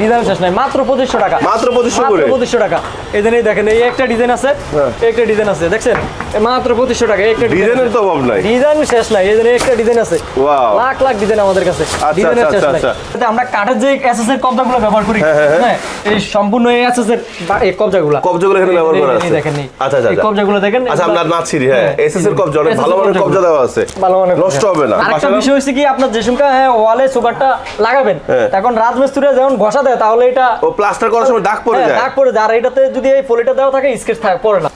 Design শেষ নাই মাত্র পঁচিশশো টাকা। মাত্র 2500 করে? পঁচিশশো টাকা। এই দেখেন এই একটা ডিজাইন আছে হ্যাঁ। একটা ডিজাইন আছে দেখছেন? মাত্র পঁচিশশো টাকা একটা ডিজাইনের তো অভাব নাই। ডিজাইন শেষ নাই এই জন্য একটা ডিজাইন আছে। লাখ লাখ ডিজাইন আমাদের কাছে। ডিজাইনের আচ্ছা, শেষ নাই। আচ্ছা, আমরা কাঠের যে এসএস এর কবজাগুলো ব্যবহার করি হ্যাঁ, হ্যাঁ, এই সম্পূর্ণ এই এসএস এর এই কবজাগুলো। কবজাগুলো এখানে ব্যবহার করা আছে। দেখেন আচ্ছা আচ্ছা এই আচ্ছা। কবজাগুলো দেখেন আচ্ছা আপনার হ্যাঁ। এসএস এর কবজা অনেক ভালো মানের কবজা দেওয়া আছে। ভালো মানের নষ্ট হবে না। আরেকটা বিষয় হচ্ছে কি আপনার যে সময় হ্যাঁ ওয়ালে সুগারটা লাগাবেন। তখন রাজমিস্ত্রিরা যেমন ঘষা দেয় তাহলে এটা ও প্লাস্টার করার সময় দাগ পড়ে হ্যাঁ, যায়। দাগ পড়ে যায়। আর এটাতে যদি এই পলিটা দেওয়া থাকে স্কেচ থাকে পড়ে না।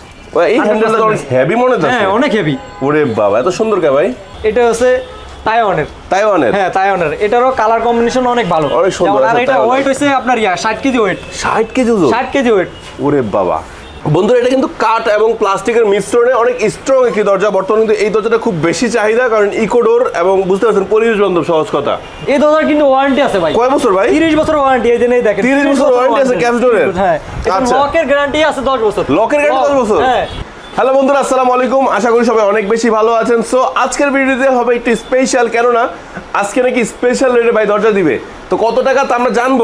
এই হ্যান্ডেলটা অনেক হেভি মনে হচ্ছে। হ্যাঁ অনেক হেভি ওরে বাবা এত সুন্দর কে ভাই? এটা হচ্ছে তাইওয়ানের তাইওয়ানের হ্যাঁ তাইওয়ানের এটারও কালার কম্বিনেশন অনেক ভালো। অনেক সুন্দর আর এটা। ওয়েট হচ্ছে আপনার ইয়া ষাট কেজি ওয়েট ষাট কেজি ওজন ষাট কেজি ওয়েট ওরে বাবা। বন্ধুরা এটা কিন্তু কাঠ এবং প্লাস্টিকের মিশ্রণে অনেক স্ট্রং একটি দরজা। বর্তমানে কিন্তু এই দরজাটা খুব বেশি চাহিদা কারণ ইকোডোর এবং বুঝতে পারছেন পরিবেশ বান্ধব সহজ কথা। এই দরজার কিন্তু ওয়ারেন্টি আছে ভাই। কয় বছর ভাই? তিরিশ বছর ওয়ারেন্টি এই জন্যই দেখেন। 30 বছর warranty আছে ক্যাপস ডোরের? হ্যাঁ আচ্ছা। লকের গ্যারান্টি আছে দশ বছর। লকের গাড়ি দশ বছর? হ্যাঁ। হ্যালো বন্ধুরা আসসালামু আলাইকুম। আশা করি সবাই অনেক বেশি ভালো আছেন। সো আজকের ভিডিওতে হবে একটু স্পেশাল কেননা আজকে নাকি স্পেশাল রেটে ভাই দরজা দিবে। তো কত টাকা তা আমরা জানব।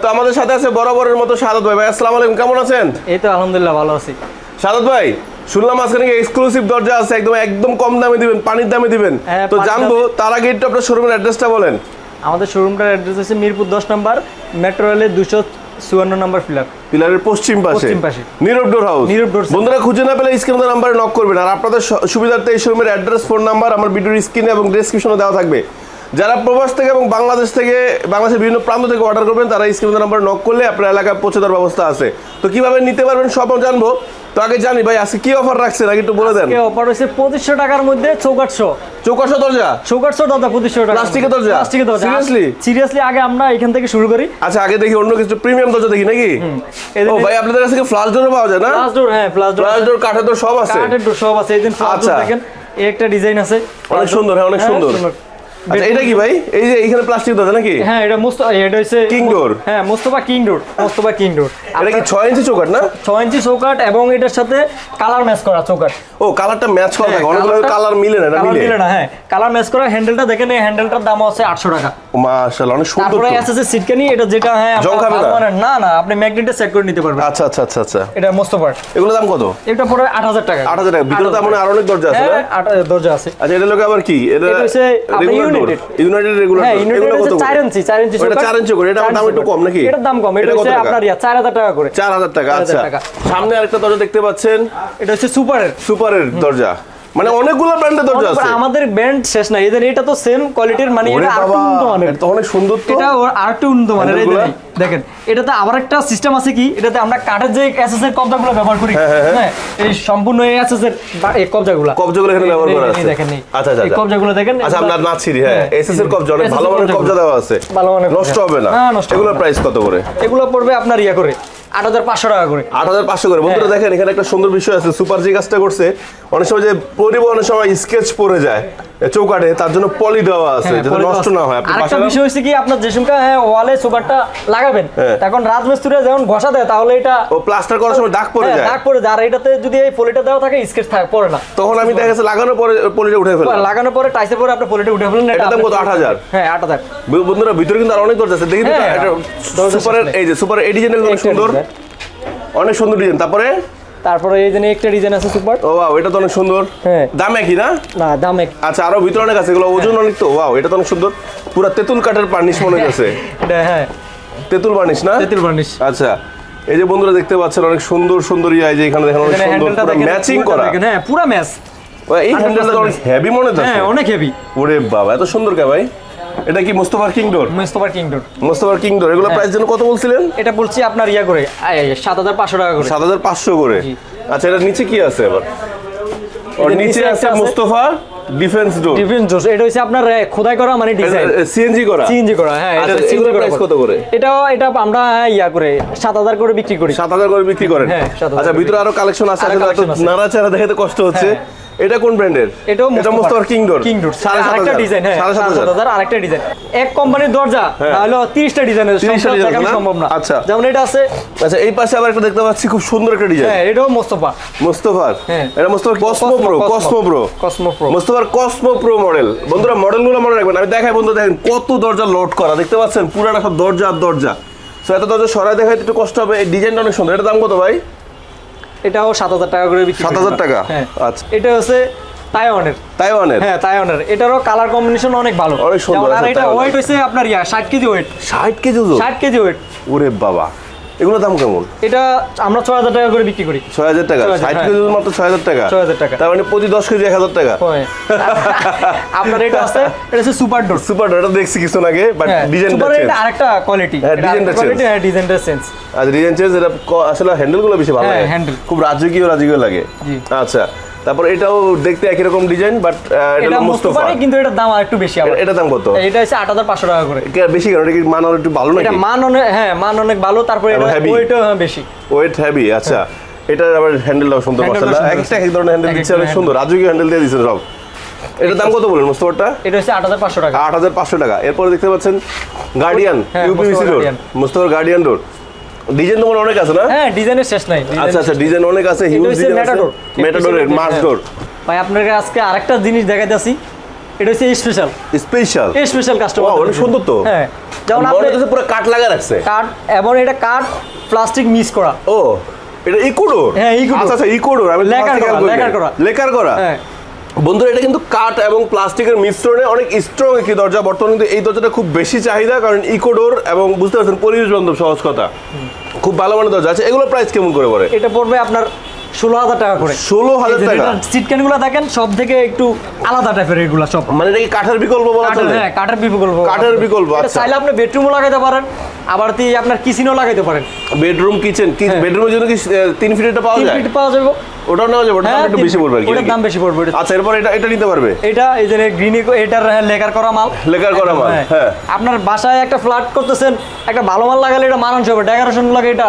তো আমাদের সাথে আছে বরাবরের মতো সাদত ভাই। ভাই আসসালামু আলাইকুম কেমন আছেন? এই তো আলহামদুলিল্লাহ ভালো আছি। সাদত ভাই শুনলাম আজকে এক্সক্লুসিভ দরজা আছে একদম একদম কম দামে দিবেন পানির দামে দিবেন। হ্যাঁ, তো জানব তার আগে একটু আপনার শোরুমের অ্যাড্রেসটা বলেন। আমাদের শোরুমটার অ্যাড্রেস আছে মিরপুর দশ নম্বর মেট্রো রেলের দুশো চুয়ান্ন নম্বর ফ্ল্যাট পিলারের পশ্চিম পাশে। Nirab door house Nirab door বন্ধুরা খুঁজে না পেলে স্ক্রিনের নাম্বারে নক করবেন। আর আপনাদের সুবিধার্থে এই শোরুমের অ্যাড্রেস ফোন নাম্বার আমার ভিডিওর স্ক্রিনে এবং ডেসক্রিপশনে দেওয়া থাকবে। যারা প্রবাস থেকে এবং বাংলাদেশ থেকে বাংলাদেশের বিভিন্ন প্রান্ত থেকে অর্ডার করবেন তারা স্ক্রিনের নাম্বার নক করলে আপনার এলাকায় পৌঁছে দেওয়ার ব্যবস্থা আছে। তো কীভাবে নিতে পারবেন সব জানব। তো আগে জানি ভাই আজকে কি অফার রাখছেন? আগে একটু বলে দেন। অফার হচ্ছে পঁচিশশো টাকার মধ্যে চৌকাটশো চৌকাশো দরজা? চৌকাটশো দরজা পঁচিশশো টাকা প্লাস্টিকের দরজা? প্লাস্টিকের দরজা। Seriously? সিরিয়াসলি আগে আমরা এখান থেকে শুরু করি। আচ্ছা আগে দেখি অন্য কিছু প্রিমিয়াম দরজা দেখি নাকি? ও ভাই আপনাদের কাছে কি ফ্লাশ ডোরও পাওয়া যায় না? প্লাস ডোর হ্যাঁ প্লাস ডোর ফ্লাশ ডোর কাঠের ডোর সব আছে। কাঠের ডোর সব আছে। এই দিন ফ্লাস আচ্ছা। ডোর দেখেন এই একটা ডিজাইন আছে। অনেক সুন্দর, হ্যাঁ, অনেক সুন্দর। আচ্ছা এটা কি ভাই? এই যে এইখানে প্লাস্টিক দাদা নাকি? হ্যাঁ এটা মুস্ত এটা হচ্ছে কিং ডোর হ্যাঁ Mostafa king door Mostafa king door এটা কি 6 ইঞ্চি চৌকাট না? ছয় ইঞ্চি চৌকাট এবং এটার সাথে কালার ম্যাচ করা চৌকাট ও কালারটা ম্যাচ করা থাকে। অনেকগুলো কালার মিলে না মিলে। না হ্যাঁ। কালার ম্যাচ করা হ্যান্ডেলটা দেখেন এই হ্যান্ডেলটার দাম আছে আটশো টাকা। মাশাআল্লাহ অনেক সুন্দর তারপরে আছে সিটকানি এটা যেটা হ্যাঁ জং আপনার খাবে ভালো না? না না আপনি ম্যাগনেটে সেট করে নিতে পারবেন। আচ্ছা আচ্ছা আচ্ছা আচ্ছা। এটা মোস্তফার। এগুলোর দাম কত? এটা পড়ে আট হাজার টাকা। আট হাজার টাকা। ভিতরে তো মনে আরও অনেক দরজা আছে না? হ্যাঁ দরজা আছে। আচ্ছা এটা লোক আবার কি? এটা এটা হচ্ছে। ইউনাইটেড রেগুলার হ্যাঁ এগুলো কত হচ্ছে করে? ইঞ্চি ইঞ্চি। ইঞ্চি দাম একটু কম নাকি? এটার দাম কম। এটা এটা হচ্ছে আপনার ইয়া টাকা করে। চার হাজার টাকা আচ্ছা। টাকা। সামনে আরেকটা দরজা দেখতে পাচ্ছেন। এটা হচ্ছে সুপারের। সুপারের দরজা। মানে অনেকগুলো ব্র্যান্ডের দরজা আছে। আমাদের ব্যান্ড শেষ না এদের এটা তো সেম কোয়ালিটির মানে এটা আর বাবা উন্নত মানের। এটা অনেক সুন্দর তো। এটা ওর আর একটু উন্নত মানের এই? দেখেন, এটাতে আবার একটা সিস্টেম আছে কি? এটাতে আমরা কাঠের যে এসএস এর কবজাগুলো ব্যবহার করি। হ্যাঁ, হ্যাঁ, হ্যাঁ। হ্যাঁ এই সম্পূর্ণ এই এসএস এর এই কবজাগুলো। কবজাগুলো এখানে ব্যবহার করা আছে। দেখেন আচ্ছা আচ্ছা এই আচ্ছা। কবজাগুলো দেখেন আচ্ছা আপনার নাচিরি হ্যাঁ হ্যাঁ। এসএস এর কবজা অনেক ভালো মানের কবজা দেওয়া আছে। ভালো মানের নষ্ট হবে না। না, নষ্ট এগুলোর প্রাইস কত করে? এগুলো পড়বে আপনার ইয়া করে আট হাজার পাঁচশো টাকা করে। আট হাজার পাঁচশো করে। বন্ধুরা হ্যাঁ। দেখেন এখানে একটা সুন্দর বিষয় আছে। সুপার যে কাজটা করছে অনেক সময় যে পরিবহনের সময় স্কেচ পড়ে যায় এ চৌকাঠে তার জন্য পলি দেওয়া আছে হ্যাঁ, যাতে নষ্ট না হয়। আপনি আরেকটা বিষয় হচ্ছে কি আপনার যে সময় হ্যাঁ ওয়ালে সুগারটা লাগাবেন হ্যাঁ। তখন রাজমিস্ত্রিরা যেমন ঘষা দেয় তাহলে এটা ও প্লাস্টার করার সময় দাগ পড়ে হ্যাঁ, যায়। দাগ পড়ে যায়। আর এটাতে যদি এই পলিটা দেওয়া থাকে স্কেচ থাকে পড়ে না। তখন আমি দেখা গেছে লাগানোর পরে পলিটা উঠে ফেললাম। লাগানোর পরে টাইসের পরে আপনি পলিটা উঠে ফেলেন এটার দাম কত? 8,000? হ্যাঁ আট হাজার। ব- বন্ধুরা ভিতরে কিন্তু আর অনেক দরজা আছে। দেখি হ্যাঁ, সুপারের সামনে। এই যে সুপারের এই ডিজাইন অনেক সুন্দর। অনেক সুন্দর ডিজাইন তারপরে? তারপরে এই জন্য একটা ডিজাইন আছে সুপার। ও ওয়াও এটা তো অনেক সুন্দর। হ্যাঁ। দাম একই না? না দাম এক আচ্ছা আরও ভিতরে অনেক আছে। এগুলো ওজন অনেক তো? ওয়াও এটা তো অনেক সুন্দর। পুরো তেঁতুল কাঠের পার্নিশ মনে হচ্ছে এটা হ্যাঁ। তেঁতুল বার্নিশ না? তেঁতুল বার্নিশ আচ্ছা এই যে বন্ধুরা দেখতে পাচ্ছেন অনেক সুন্দর সুন্দর ইয়া যে এখানে দেখেন অনেক সুন্দর পুরো ম্যাচিং করা। হ্যাঁ পুরো ম্যাচ এই হ্যান্ডেলটা অনেক হেভি মনে হচ্ছে হ্যাঁ অনেক হেভি ওরে বাবা এত সুন্দর কে ভাই। এটা কি মোস্তফার কিং ডোর মোস্তফার কিংডোর মোস্তফার কিং ডোর এগুলো প্রাইস যেন কত বলছিলেন? এটা বলছি আপনার ইয়া করে সাত হাজার পাঁচশো টাকা করে। সাত হাজার পাঁচশো করে। আচ্ছা এটার নিচে কি আছে এবার? ওর নিচে আছে- Mostafa. Defence door defence door এটা হচ্ছে আপনার খোদাই করা মানে ডিজাইন সিএনজি করা? সিএনজি করা হ্যাঁ আচ্ছা, এটা সিএনজি করা প্রাইস কত করে? এটা এটা আমরা ইয়া করে সাত হাজার করে বিক্রি করি। সাত হাজার করে বিক্রি করেন? হ্যাঁ, আচ্ছা ভিতরে আরও কালেকশন আছে আচ্ছা আসলে নাড়াচাড়া দেখাতে কষ্ট হচ্ছে। এটা কোন ব্র্যান্ডের? এটাও এটা মোস্তফার কিং ডোর কিং ডোর সাড়ে সাত আরেকটা ডিজাইন হ্যাঁ সাড়ে সাত সাড়ে সাত হাজার। হাজার আরেকটা ডিজাইন এক কোম্পানির দরজা হ্যাঁ। তাহলে তিরিশটা ডিজাইনের 30টা design দেখানো না? সম্ভব না। আচ্ছা। যেমন এটা আছে। আচ্ছা এই পাশে আবার একটা দেখতে পাচ্ছি খুব সুন্দর একটা ডিজাইন হ্যাঁ এটাও মোস্তফা মোস্তফার হ্যাঁ। এটা মোস্তফার cosmo pro cosmo pro cosmo pro মোস্তফার Cosmo pro model বন্ধুরা মডেলগুলো মনে রাখবেন আমি দেখাই বন্ধু দেখেন কত দরজা লোড করা। দেখতে পাচ্ছেন পুরাটা সব দরজা আর দরজা। সো এত দরজা সরাই দেখাতে একটু কষ্ট হবে। এই ডিজাইনটা অনেক সুন্দর। এটা দাম কত ভাই? এটাও সাত হাজার টাকা করে সাত হাজার 7,000 টাকা? হ্যাঁ। আচ্ছা। এটা হচ্ছে তাইওয়ানের তাইওয়ানের হ্যাঁ তাইওয়ানের এটারও কালার কম্বিনেশন অনেক ভালো। অনেক সুন্দর আর এটা। ওয়েট আপনার ইয়া ষাট কেজি ওয়েট ষাট কেজি ওজন? ষাট কেজি ওয়েট ওরে বাবা। এগুলো দাম কেমন এটা আমরা ছয় হাজার টাকা করে বিক্রি করি ছয় হাজার টাকা 6,000 ষাট হ্যাঁ। কেজি মাত্র ছয় হাজার টাকা 6,000 টাকা। তার মানে প্রতি দশ কেজি এক হাজার টাকা হয়। আপনার এটা আছে এটা হচ্ছে সুপার ডোর সুপার ডোর এটা দেখছি কিছু আগে বাট ডিজাইনটা সুপার চেঞ্জ এটা আরেকটা কোয়ালিটি হ্যাঁ, ডিজাইনটা change। হ্যাঁ ডিজাইনটা চেঞ্জ আচ্ছা ডিজাইন চেঞ্জ এটা আসলে হ্যান্ডেলগুলো বেশি ভালো হ্যাঁ, লাগে handle। খুব রাজকীয় রাজকীয় লাগে জি। আচ্ছা তারপর এটাও দেখতে একই রকম ডিজাইন বাট এটা এটা মুস্তফা। কিন্তু এটার দাম আরেকটু বেশি আবার। এটা দাম কত? এটা হচ্ছে আট হাজার পাঁচশো টাকা করে। এটা বেশি কেন? এটা কি মান একটু ভালো নাকি? এটা মান অনেক হ্যাঁ মান অনেক ভালো তারপরে এটা। ওয়েটও বেশি। ওয়েট হেভি আচ্ছা। এটার আবার হ্যান্ডেলটাও সুন্দর মাশাআল্লাহ। একটা এক ধরনের হ্যান্ডেল দিচ্ছে একটা অনেক সুন্দর। রাজকীয় হ্যান্ডেল দিয়ে দিয়েছেন সব? এটার দাম কত বলেন মুস্তফাটা? এটা হচ্ছে আট হাজার পাঁচশো টাকা। আট হাজার পাঁচশো টাকা। এরপরে দেখতে পাচ্ছেন গার্ডিয়ান হ্যাঁ, ইউপিভিসি ডোর মুস্তফার গার্ডিয়ান ডোর ডিজাইন তো হয় অনেক আছে না? হ্যাঁ ডিজাইনের শেষ নাই। আচ্ছা আচ্ছা ডিজাইন অনেক আছে হিউজ ডিজাইন আছে। Matador। মেটাডোরের হ্যাঁ। ডোর ভাই আপনাকে আজকে আরেকটা জিনিস দেখাইতেছি এটা হচ্ছে স্পেশাল স্পেশাল স্পেশাল কাস্টমার অনেক সুন্দর তো। হ্যাঁ যেমন মনে আপনি পুরো কাঠ লাগা রাখছে। কাঠ এবং এটা কাঠ প্লাস্টিক মিক্স করা। ও এটা ইকোডোর হ্যাঁ, Eco আচ্ছা আচ্ছা ইকোডোর আমি লেকার করা। লেকার করা। লেকার করা? হ্যাঁ। বন্ধুরা এটা কিন্তু কাঠ এবং প্লাস্টিকের মিশ্রণে অনেক স্ট্রং একটি দরজা। বর্তমানে কিন্তু এই দরজাটা খুব বেশি চাহিদা কারণ ইকোডোর এবং বুঝতে পারছেন পরিবেশ বান্ধব সহজ কথা। খুব ভালো মানের দরজা আছে। এগুলো প্রাইস কেমন করে পড়ে? এটা পড়বে আপনার ষোলো হাজার টাকা করে। ষোলো হাজার টাকা? সিট ক্যান দেখেন সব থেকে একটু আলাদা টাইপের এগুলো সব। মানে এটা কি কাঠের বিকল্প বলা চলে? হ্যাঁ কাঠের বিকল্প। কাঠের বিকল্প, আচ্ছা। চাইলে আপনি বেডরুমও লাগাইতে পারেন আবার তি আপনার কিচেনও লাগাইতে পারেন। বেডরুম কিচেন হ্যাঁ। বেডরুমের জন্য কি তিন ফিটেরটা পাওয়া তিন যায়? ফিট পাওয়া যাবে ওটাও নেওয়া যাবে দাম হ্যাঁ, একটু বেশি পড়বে আর কি। ওটার দাম বেশি পড়বে। আচ্ছা এরপর এটা এটা নিতে পারবে? এটা এই যে গ্রিনি এটার হ্যাঁ, লেকার করা মাল। লেকার করা মাল, হ্যাঁ। আপনার বাসায় একটা ফ্ল্যাট করতেছেন একটা ভালো মাল লাগালে এটা মানান হবে। ডেকোরেশন লাগে এটা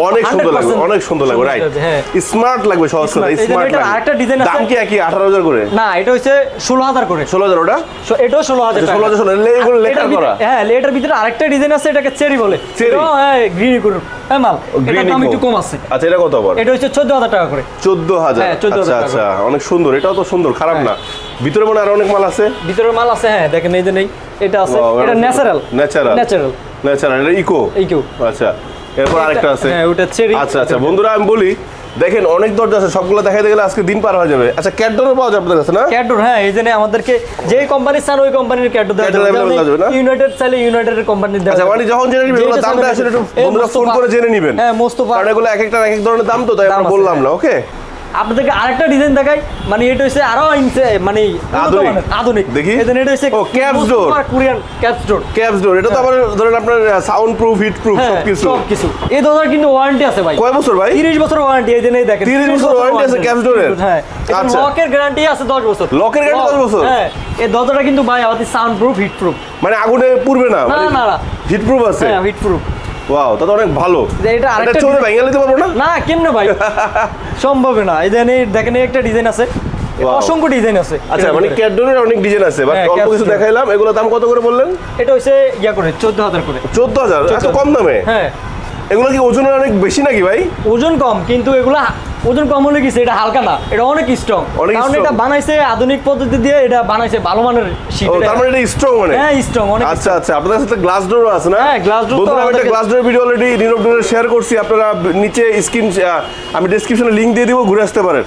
অনেক সুন্দর লাগবে অনেক সুন্দর লাগবে রাইট হ্যাঁ। স্মার্ট লাগবে সহজ কথা জন্য স্মার্ট আরেকটা design আছে। দাম কি একই আঠারো হাজার করে? না এটা হচ্ছে ষোলো হাজার করে। ষোলো হাজার ওটা? So, এটাও ষোলো হাজার আচ্ছা, 16,000 ষোলো, এলে- এগুলো লেকার করা? হ্যাঁ এটার ভিতরে আরেকটা ডিজাইন আছে এটাকে চেরি বলে? এটাও, হ্যাঁ গ্রিনি হ্যাঁ মাল। এটার দাম একটু কম। আছে। আচ্ছা এটা কত আবার এটা হচ্ছে চোদ্দ হাজার টাকা করে। চোদ্দ হাজার। হ্যাঁ, 14,000 আচ্ছা আচ্ছা অনেক সুন্দর এটাও তো সুন্দর খারাপ হ্যাঁ। না। ভিতরে মনে হয় আরও অনেক মাল আছে? ভিতরে মাল আছে হ্যাঁ দেখেন এই যে নেই এটা আছে। এটা এটা ন্যাচারাল ন্যাচারাল ন্যাচারাল ন্যাচারাল এটা ইকো এই আচ্ছা। এরপর আরেকটা আছে। হ্যাঁ ওটা চেরি আচ্ছা আচ্ছা বন্ধুরা আমি বলি দেখেন অনেক দরজা আছে সবগুলো দেখাইতে গেলে আজকে দিন পার হয়ে যাবে। আচ্ছা ক্যাটডোরও পাওয়া যাবে আপনাদের কাছে না? ক্যাডোর হ্যাঁ এই জন্য আমাদেরকে যে কোম্পানি চান ওই কোম্পানির ক্যাডোর দেওয়া যাবে। না? ইউনাইটেড চাইলে ইউনাইটেডের কোম্পানি দেওয়া আচ্ছা। মানে যখন জেনে নিবেন দামটা আসলে একটু বন্ধুরা ফোন করে জেনে নিবেন। হ্যাঁ মোস্তফা কারণ এগুলো এক একটা এক এক ধরনের দাম তো তাই আমরা বললাম না হ্যাঁ। ওকে আপনাদেরকে আরেকটা ডিজাইন দেখাই। মানে এটা হচ্ছে আরও মানে আধুনিক। দেখি। এটা হচ্ছে ও, caps door। Korean caps door caps door এটা তো আবার ধরেন আপনার সাউন্ড প্রুফ হিট প্রুফ হ্যাঁ সবকিছু। এই দরজার কিন্তু ওয়ারেন্টি আছে ভাই। কয় বছর ভাই? 30 বছর ওয়ারেন্টি এই জন্যই দেখেন। 30 বছর warranty আছে caps door হ্যাঁ আচ্ছা। লকের গ্যারান্টি আছে 10 বছর। Lock-এর 10 বছর? হ্যাঁ এই দরজাটা কিন্তু ভাই আমাদের সাউন্ড প্রুফ হিট প্রুফ মানে আগুনে পুড়বে না? না না না। হিট প্রুফ আছে? হ্যাঁ হিট প্রুফ ওয়াও তা তো অনেক ভালো। এটা আরেকটা চলে ভেঙে নিতে পারব না? না কেমনে ভাই? সম্ভব না। এই এই দেখেন একটা ডিজাইন আছে। অসংখ্য ডিজাইন আছে। আচ্ছা মানে ভিতরে। অনেক ডিজাইন আছে বাট হ্যাঁ, অল্প কিছু দেখাইলাম। এগুলো দাম কত করে বললেন? এটা হচ্ছে ইয়া করে চোদ্দ হাজার করে। চোদ্দ হাজার এত কম দামে? হ্যাঁ। এগুলো কি ওজনের অনেক বেশি নাকি ভাই? ওজন কম কিন্তু এগুলা ওজন কম হলে কিছু এটা হালকা না এটা অনেক স্ট্রং কারণ এটা বানাইছে আধুনিক পদ্ধতি দিয়ে এটা বানাইছে ভালো মানের শীট তার মানে এটা স্ট্রং মানে? হ্যাঁ স্ট্রং অনেক আচ্ছা আচ্ছা আপনাদের সাথে গ্লাস আছে না? হ্যাঁ, তো বন্ধুরা আমি গ্লাস ডোরের ভিডিও অলরেডি নীরব ডোরে শেয়ার করছি। আপনারা নিচে স্ক্রিন আমি ডেসক্রিপশনে লিংক দিয়ে দিব ঘুরে আসতে পারেন।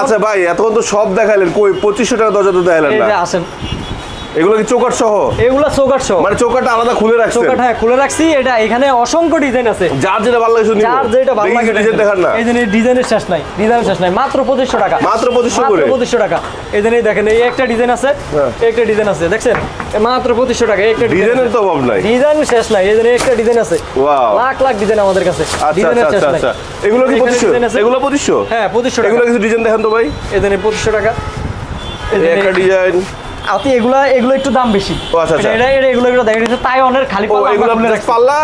আচ্ছা ভাই এতক্ষণ তো সব দেখাইলেন। কই পঁচিশশো টাকা দরজা তো দেখাইলেন না। যে আসেন। এগুলো কি চৌকাট সহ? এগুলা চৌকাট সহ। মানে চৌকাটটা আলাদা খুলে রাখছেন? চৌকাট হ্যাঁ খুলে রাখছি। এটা এখানে অসংখ্য ডিজাইন আছে। যার যেটা ভালো লাগে যার যেটা ভালো লাগে ডিজাইন দেখান। না। এই জন্য ডিজাইনের শেষ নাই ডিজাইনের শেষ নাই মাত্র পঁচিশশো টাকা। মাত্র 2500 মাত্র করে? পঁচিশশো টাকা। এই জন্য দেখেন এই একটা ডিজাইন আছে হ্যাঁ। একটা ডিজাইন আছে দেখছেন? মাত্র পঁচিশশো টাকা একটা ডিজাইনের তো অভাব নাই। ডিজাইন শেষ নাই এই জন্য একটা ডিজাইন আছে। Wow. লাখ লাখ ডিজাইন আমাদের কাছে। আচ্ছা ডিজাইনের আচ্ছা শেষ আচ্ছা নাই। আচ্ছা। এগুলো কি এখানে পঁচিশশো? design আছে। এগুলো পঁচিশশো? হ্যাঁ পঁচিশশো এগুলো কিছু ডিজাইন দেখান তো ভাই। এই জন্য পঁচিশশো টাকা। একটা ডিজাইন। আপনি এগুলা এগুলো একটু দাম বেশি। আচ্ছা, আচ্ছা। এটা এটা এগুলো এগুলো দেখা যাচ্ছে তাইওয়ানের খালি পাল্লা এগুলো আপনি পাল্লা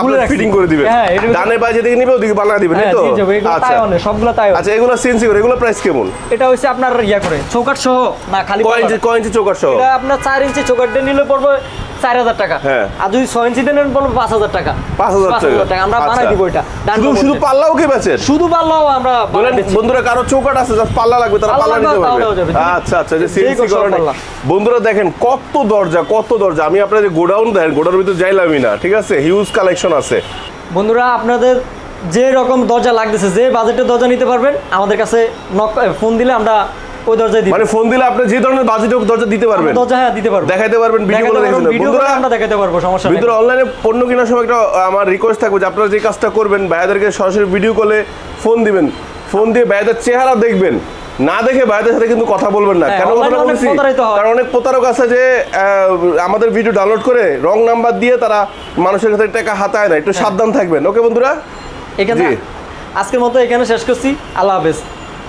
আপনি ফিটিং করে দিবেন। হ্যাঁ, ডানে যেদিকে নিবে ওদিকে পাল্লা দিবেন হ্যাঁ তো? আচ্ছা। তাইওয়ানের সবগুলো তাইওয়ান আচ্ছা এগুলো সিএনসি করে এগুলো প্রাইস কেমন? এটা হচ্ছে আপনার ইয়া করে চৌকাট সহ না খালি কয় ইঞ্চি কয় ইঞ্চি চৌকাট সহ? এটা আপনার চার ইঞ্চি চৌকাট দিয়ে নিলে পড়বে চার হাজার টাকা। হ্যাঁ। আর যদি ছয় ইঞ্চি পড়বে পাঁচ হাজার টাকা। পাঁচ হাজার টাকা। আমরা বানাই আচ্ছা। দিব এটা শুধু শুধু পাল্লাও কে শুধু পাল্লাও আমরা। বন্ধুরা কারও চৌকাট আছে জাস্ট পাল্লা লাগবে তারা পাল্লা পাল্লা নিতে পারবে। আচ্ছা আচ্ছা যে যে সিএনসি করা বন্ধুরা দেখেন কত দরজা কত দরজা। আমি আপনাদের গোডাউন দেখেন গোডাউনের ভিতরে যাইলামই না ঠিক আছে? হিউজ কালেকশন আছে। বন্ধুরা আপনাদের যে রকম দরজা লাগতেছে যে বাজেটের দরজা নিতে পারবেন আমাদের কাছে নক ফোন দিলে আমরা ওই দরজায় দিই মানে ফোন দিলে আপনি যে ধরনের বাজেট দরজা দিতে পারবেন। দরজা হ্যাঁ দিতে পারব। দেখাইতে পারবেন ভিডিও করে ভিডিও করে আমরা দেখাতে পারব সমস্যা নেই। ভিতরে অনলাইনে পণ্য কেনার সময় একটা আমার রিকোয়েস্ট থাকবে যে আপনারা যে কাজটা করবেন ভাইয়াদেরকে সরাসরি ভিডিও কলে ফোন দিবেন। ফোন দিয়ে ভাইয়াদের চেহারা দেখবেন। না দেখে ভাইয়াদের সাথে কিন্তু কথা বলবেন না। হ্যাঁ, কেন কথাটা বলছি? কারণ অনেক প্রতারক আছে যে আমাদের ভিডিও ডাউনলোড করে রং নাম্বার দিয়ে তারা মানুষের কাছে টাকা হাতায় না। একটু সাবধান থাকবেন। ওকে বন্ধুরা? এখানে আজকের মতো এখানে শেষ করছি। আল্লাহ হাফেজ।